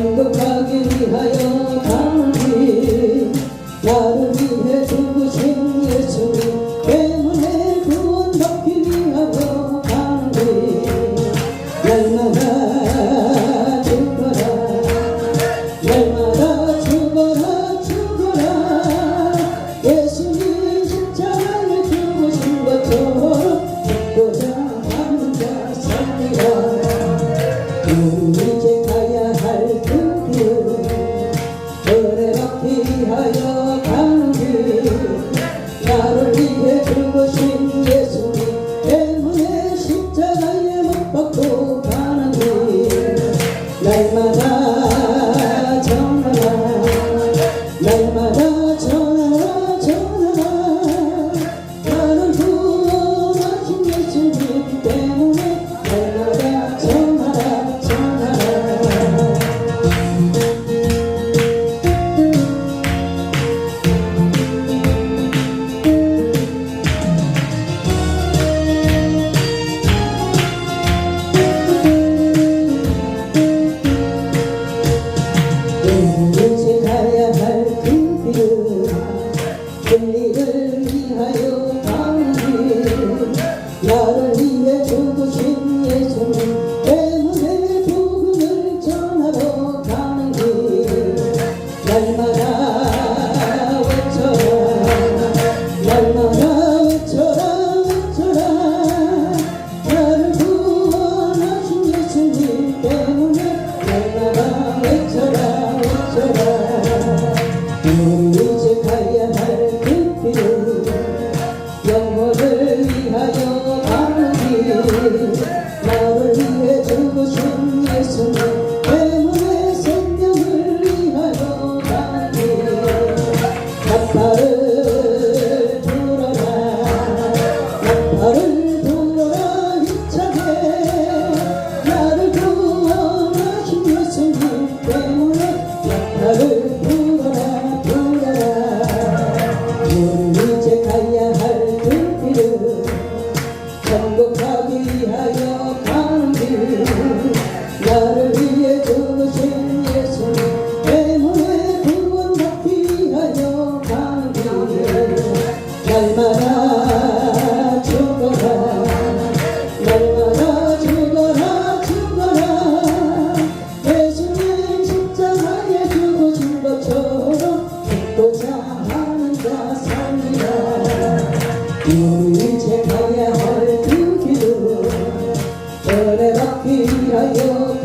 행복하기 위하여 강기 나를 위해 죽으신 예수 때문에 구원 받기 위하여 강기 날마다 죽어라. 날마다 죽어라 죽어라. 예수님 십자가에 죽으신 것처럼 죽고자 합니다 살리라. 먹고 바라보니 날마다 전화와 날마다 전화와 전화와 나는 부모가 힘내주기 때문에 나를 불러라 불러라 우리 이제 가야 할 그 길은 행복하게 우리 제방에 헐두기도 전에 바퀴하여